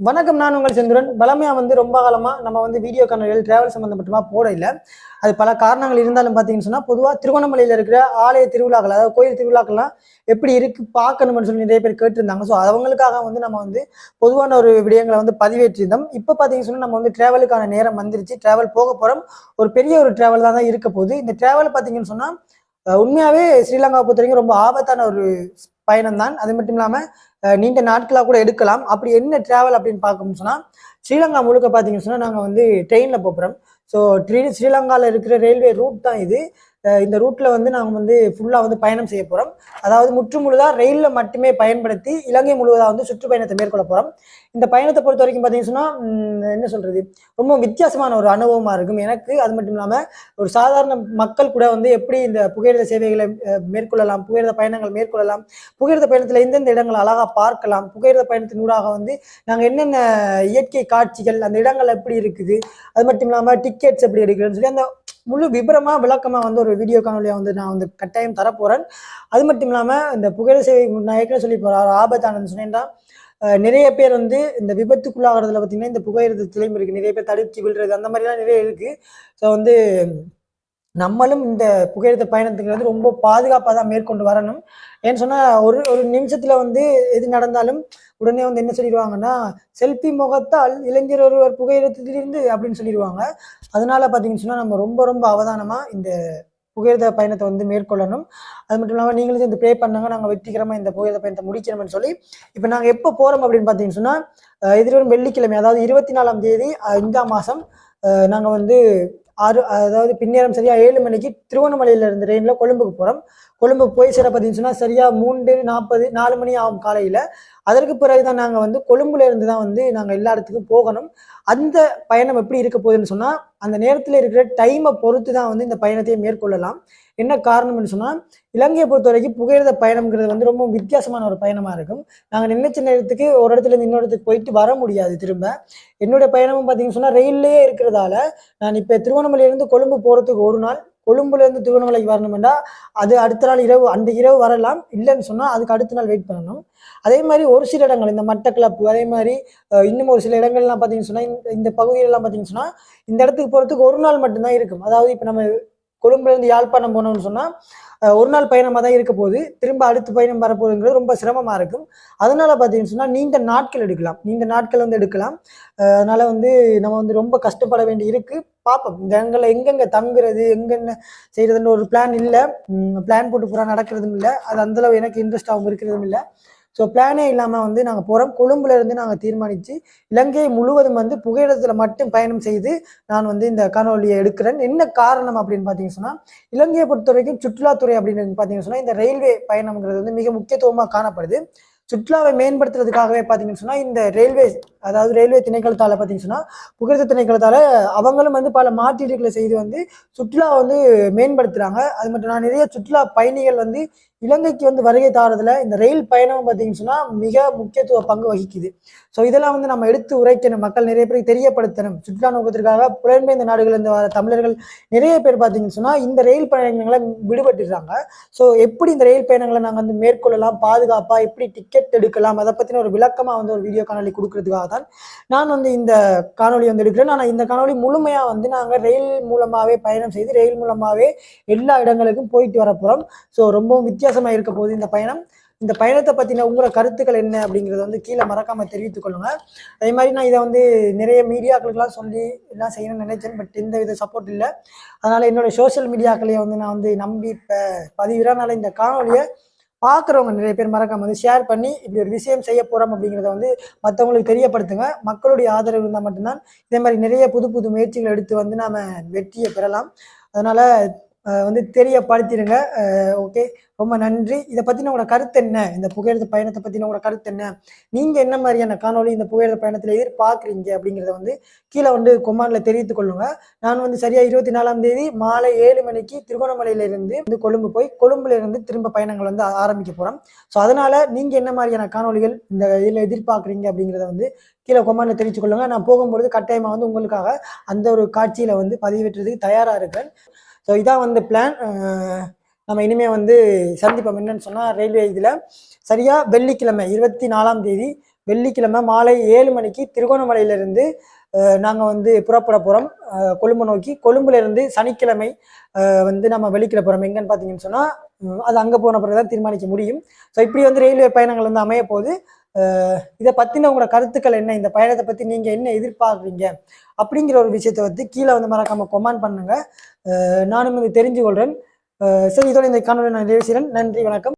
வணக்கம் நான் உங்கள் செந்துரன். பலமையா வந்து ரொம்ப காலமா நம்ம வந்து வீடியோ காணொலிகள் டிராவல் சம்பந்தப்பட்டமா போட இல்லை. அது பல காரணங்கள் இருந்தாலும் பார்த்தீங்கன்னு சொன்னா பொதுவாக திருவண்ணாமலையில் இருக்கிற ஆலய திருவிழாக்கள் அதாவது கோயில் திருவிழாக்கள்லாம் எப்படி இருக்கு பார்க்கணும்னு சொல்லி நிறைய பேர் கேட்டிருந்தாங்க. ஸோ அவங்களுக்காக வந்து நம்ம வந்து பொதுவான ஒரு விடயங்களை வந்து பதிவேற்றிருந்தோம். இப்போ பார்த்தீங்கன்னு சொன்னா நம்ம வந்து டிராவலுக்கான நேரம் வந்துருச்சு. டிராவல் போக போகிறோம் ஒரு பெரிய ஒரு டிராவல் தான் இருக்க போகுது. இந்த டிராவல் பார்த்தீங்கன்னு சொன்னா உண்மையாகவே உண்மையாவே ஸ்ரீலங்காவை பொறுத்த வரைக்கும் ரொம்ப ஆபத்தான ஒரு பயணம் தான் அது மட்டும் இல்லாமல் நீண்ட நாட்களாக கூட எடுக்கலாம். அப்படி என்ன டிராவல் அப்படின்னு பார்க்கணும்னு சொன்னால் ஸ்ரீலங்கா முழுக்க பார்த்தீங்கன்னு சொன்னால் நாங்கள் வந்து ட்ரெயினில் போகிறோம் ஸோ ட்ரெயின் ஸ்ரீலங்காவில் இருக்கிற ரயில்வே ரூட் தான் இது. இந்த ரூட்டில் வந்து நாங்கள் வந்து ஃபுல்லாக வந்து பயணம் செய்ய போகிறோம் அதாவது முற்று முழுதாக ரயிலில் மட்டுமே பயன்படுத்தி இலங்கை முழுவதாக வந்து சுற்றுப்பயணத்தை மேற்கொள்ள போகிறோம் இந்த பயணத்தை பொறுத்த வரைக்கும் பார்த்தீங்கன்னு சொன்னால் என்ன சொல்கிறது ரொம்ப வித்தியாசமான ஒரு அனுபவமாக இருக்கும். எனக்கு அது மட்டும் இல்லாமல் ஒரு சாதாரண மக்கள் கூட வந்து எப்படி இந்த புகையிரத சேவைகளை மேற்கொள்ளலாம் புகையிரத பயணங்கள் மேற்கொள்ளலாம் புகையிரத பயணத்தில் எந்தெந்த இடங்களை அழகாக பார்க்கலாம் புகையிரத பயணத்தின் ஊடாக வந்து நாங்கள் என்னென்ன இயற்கை காட்சிகள் அந்த இடங்கள் எப்படி இருக்குது அது மட்டும் இல்லாமல் டிக்கெட்ஸ் எப்படி எடுக்கிறதுன்னு சொல்லி அந்த முழு விபரமாக விளக்கமாக வந்து ஒரு வீடியோ காணொலியாக வந்து நான் வந்து கட்டாயம் தரப்போகிறேன் அது மட்டும் இல்லாமல் இந்த புகையில சேவை நான் ஏற்கனவே சொல்லி போறேன் ஆபத்தானது சொன்னேன்டா நிறைய பேர் வந்து இந்த விபத்துக்குள்ளாகிறதுல பார்த்தீங்கன்னா இந்த புகையிரதத்துலையும் இருக்குது நிறைய பேர் தடுத்து விழுறது அந்த மாதிரிலாம் நிறைய இருக்குது ஸோ வந்து நம்மளும் இந்த புகையிரத பயணத்துக்கு வந்து ரொம்ப பாதுகாப்பாக தான் மேற்கொண்டு வரணும். ஏன்னு சொன்னால் ஒரு ஒரு நிமிஷத்தில் வந்து எது நடந்தாலும் உடனே வந்து என்ன சொல்லிடுவாங்கன்னா செல்ஃபி முகத்தால் இளைஞர் ஒருவர் புகையிரத்திலிருந்து அப்படின்னு சொல்லிடுவாங்க. அதனால பார்த்தீங்கன்னு சொன்னால் நம்ம ரொம்ப ரொம்ப அவதானமாக இந்த புகையிரத பயணத்தை வந்து மேற்கொள்ளணும். அது மட்டும் இல்லாமல் நீங்களும் இந்த ப்ரே பண்ணாங்க. நாங்கள் வெற்றிகரமாக இந்த புகையிரத பயணத்தை முடிக்கணும்னு சொல்லி இப்போ நாங்கள் எப்போ போகிறோம் அப்படின்னு பார்த்தீங்கன்னு சொன்னால் எதிர்வரும் வெள்ளிக்கிழமை அதாவது இருபத்தி நாலாம் தேதி இந்த மாதம் நாங்கள் வந்து ஆறு அதாவது பின்னேரம் சரியா ஏழு மணிக்கு திருவண்ணாமலையில இருந்து ட்ரெயினில் கொழும்புக்கு போகிறோம் கொழும்பு போய் சேர பார்த்தீங்கன்னு சொன்னால் சரியாக மூன்று நாற்பது நாலு மணி ஆகும் காலையில். அதற்கு பிறகு தான் நாங்கள் வந்து கொழும்புல இருந்து தான் வந்து நாங்கள் எல்லா இடத்துக்கும் போகணும். அந்த பயணம் எப்படி இருக்க போகுதுன்னு சொன்னால் அந்த நேரத்தில் இருக்கிற டைமை பொறுத்து தான் வந்து இந்த பயணத்தையே மேற்கொள்ளலாம். என்ன காரணம்னு சொன்னால் இலங்கையை பொறுத்த வரைக்கும் புகையிரத பயணம்ங்கிறது வந்து ரொம்ப வித்தியாசமான ஒரு பயணமாக இருக்கும். நாங்கள் நினைச்ச நேரத்துக்கு ஒரு இடத்துலேருந்து இன்னொரு இடத்துக்கு போயிட்டு வர முடியாது திரும்ப. என்னுடைய பயணமும் பார்த்தீங்கன்னு சொன்னால் ரயில்லையே இருக்கிறதால நான் இப்போ திருவண்ணாமலையிலேருந்து கொழும்பு போகிறதுக்கு ஒரு நாள் கொழும்புலேருந்து திருவண்ணாமலைக்கு வரணும்னா அது அடுத்த நாள் இரவு அந்த இரவு வரலாம். இல்லைன்னு சொன்னால் அதுக்கு அடுத்த நாள் வெயிட் பண்ணணும். அதே மாதிரி ஒரு சில இடங்கள் இந்த மட்டக்களப்பு அதே மாதிரி இன்னும் ஒரு சில இடங்கள்லாம் பார்த்தீங்கன்னு சொன்னால் இந்த இந்த பகுதியிலலாம் பார்த்தீங்கன்னு சொன்னால் இந்த இடத்துக்கு போகிறதுக்கு ஒரு நாள் மட்டும்தான் இருக்கும். அதாவது இப்போ நம்ம கொழும்புலேருந்து யாழ்ப்பாணம் போனோம்னு சொன்னால் ஒரு நாள் பயணமாக தான் இருக்க போகுது. திரும்ப அடுத்த பயணம் வரப்போகுதுங்கிறது ரொம்ப சிரமமாக இருக்கும். அதனால பார்த்தீங்கன்னு சொன்னால் நீண்ட நாட்கள் எடுக்கலாம். நீண்ட நாட்கள் வந்து எடுக்கலாம். அதனால் வந்து நம்ம வந்து ரொம்ப கஷ்டப்பட வேண்டி இருக்குது பார்ப்போம் இந்த இடங்களில் எங்கெங்க தங்குறது எங்கென்ன செய்யறதுன்னு ஒரு பிளான் இல்லை. பிளான் போட்டு பூரா நடக்கிறதும் இல்லை. அது அந்தளவு எனக்கு இன்ட்ரெஸ்டாகவும் இருக்கிறதும் இல்லை. ஸோ பிளானே இல்லாமல் வந்து நாங்கள் போகிறோம் கொழும்புல இருந்து நாங்கள் தீர்மானித்து இலங்கை முழுவதும் வந்து புகையிடத்தில் மட்டும் பயணம் செய்து நான் வந்து இந்த காணொலியை எடுக்கிறேன். என்ன காரணம் அப்படின்னு பார்த்தீங்க சொன்னால் இலங்கையை பொறுத்த வரைக்கும் சுற்றுலாத்துறை அப்படின்னு பார்த்தீங்கன்னு சொன்னால் இந்த ரயில்வே பயணம்ங்கிறது வந்து மிக முக்கியத்துவமாக காணப்படுது. சுற்றுலாவை மேம்படுத்துறதுக்காகவே பார்த்தீங்கன்னு சொன்னால் இந்த ரயில்வே அதாவது ரயில்வே திணைக்களத்தால் பார்த்தீங்கன்னு சொன்னால் புகழ்த்த திணைக்களத்தால் அவங்களும் வந்து பல மாற்றீடுகளை செய்து வந்து சுற்றுலாவை வந்து மேம்படுத்துகிறாங்க அது மட்டும் நான் நிறைய சுற்றுலா பயணிகள் வந்து இலங்கைக்கு வந்து வருகை தாரதில் இந்த ரயில் பயணம் பார்த்தீங்கன்னு சொன்னால் மிக முக்கியத்துவ பங்கு வகிக்குது. ஸோ இதெல்லாம் வந்து நம்ம எடுத்து உரைக்கணும். மக்கள் நிறைய பேருக்கு தெரியப்படுத்தணும். சுற்றுலா நோக்கத்திற்காக புலம்பெயர்ந்த நாடுகளிலிருந்து வர தமிழர்கள் நிறைய பேர் பார்த்தீங்கன்னு சொன்னால் இந்த ரயில் பயணங்களை விடுபட்டுறாங்க. ஸோ எப்படி இந்த ரயில் பயணங்களை நாங்கள் வந்து மேற்கொள்ளலாம் பாதுகாப்பாக எப்படி டிக்கெட் எடுக்கலாம். அதை பற்றின ஒரு விளக்கமாக வந்து ஒரு வீடியோ காணொலி கொடுக்கறதுக்காக தான் நான் வந்து இந்த காணொலி வந்து எடுக்கிறேன். ஆனால் இந்த காணொலி முழுமையாக வந்து நாங்கள் ரயில் மூலமாகவே பயணம் செய்து ரயில் மூலமாகவே எல்லா இடங்களுக்கும் போயிட்டு வர போகிறோம் ஸோ ரொம்பவும் வித்தியாசமாக இருக்க போகுது இந்த பயணம். இந்த பயணத்தை பற்றின உங்களோட கருத்துக்கள் என்ன அப்படிங்கிறத வந்து கீழே மறக்காமல் தெரிவித்துக் கொள்ளுங்க. அதே மாதிரி நான் இதை வந்து நிறைய மீடியாக்களுக்கெல்லாம் சொல்லி எல்லாம் செய்யணும்னு நினைச்சேன். பட் எந்த வித சப்போர்ட் இல்லை. அதனால் என்னோட சோஷியல் மீடியாக்களையும் வந்து நான் வந்து நம்பி இப்போ பதிவிடனால இந்த காணொலியை பார்க்குறவங்க நிறைய பேர் மறக்காம வந்து ஷேர் பண்ணி இப்படி ஒரு விஷயம் செய்ய போகிறோம் அப்படிங்கிறத வந்து மற்றவங்களுக்கு தெரியப்படுத்துங்க. மக்களுடைய ஆதரவு இருந்தால் மட்டும்தான் இதே மாதிரி நிறைய புது புது முயற்சிகள் எடுத்து வந்து நாம் வெற்றியை பெறலாம். அதனால் வந்து தெரியப்படுத்திடுங்க ஓகே ரொம்ப நன்றி. இதை பற்றின உங்களோட கருத்து என்ன? இந்த புகையிரத பயணத்தை பற்றின உங்களோட கருத்து என்ன? நீங்கள் என்ன மாதிரியான காணொளி இந்த புகையிரத பயணத்தில் எதிர்பார்க்குறீங்க அப்படிங்கிறத வந்து கீழே வந்து கொமாண்டில் தெரிவித்துக் கொள்ளுங்க. நான் வந்து சரியாக இருபத்தி நாலாம் தேதி மாலை ஏழு மணிக்கு திருகோணமலையிலிருந்து வந்து கொழும்பு போய் கொழும்புலேருந்து திரும்ப பயணங்கள் வந்து ஆரம்பிக்க போகிறோம் ஸோ அதனால் நீங்கள் என்ன மாதிரியான காணொளிகள் இந்த இதில் எதிர்பார்க்குறீங்க அப்படிங்கிறத வந்து கீழே கொமாண்டில் தெரிவித்துக் கொள்ளுங்க. நான் போகும்பொழுது கட்டாயமாக வந்து உங்களுக்காக அந்த ஒரு காட்சியில் வந்து பதிவேற்றுறதுக்கு தயாராக இருக்கேன். ஸோ இதான் வந்து பிளான் நம்ம இனிமே வந்து சந்திப்போம். என்னன்னு சொன்னால் ரயில்வே இதில் சரியா வெள்ளிக்கிழமை இருபத்தி நாலாம் தேதி வெள்ளிக்கிழமை மாலை ஏழு மணிக்கு திருகோணமலையிலிருந்து நாங்கள் வந்து புறப்பட போகிறோம் கொழும்பு நோக்கி. கொழும்புலேருந்து சனிக்கிழமை வந்து நம்ம வெளிக்கிட போகிறோம் எங்கன்னு பார்த்தீங்கன்னு சொன்னால் அது அங்கே போன பிறகு தான் தீர்மானிக்க முடியும். ஸோ இப்படி வந்து ரயில்வே பயணங்கள் வந்து அமைய போகுது இதை பற்றின உங்களோட கருத்துக்கள் என்ன? இந்த பயணத்தை பற்றி நீங்கள் என்ன எதிர்பார்க்குறீங்க? அப்படிங்கிற ஒரு விஷயத்தை வந்து கீழே வந்து மறக்காமல் கொமெண்ட் பண்ணுங்கள் நானும் இது தெரிஞ்சு கொள்கிறேன் சரி இதோட இந்த காணொலி நான் நிறைவு செய்கிறேன். நன்றி வணக்கம்.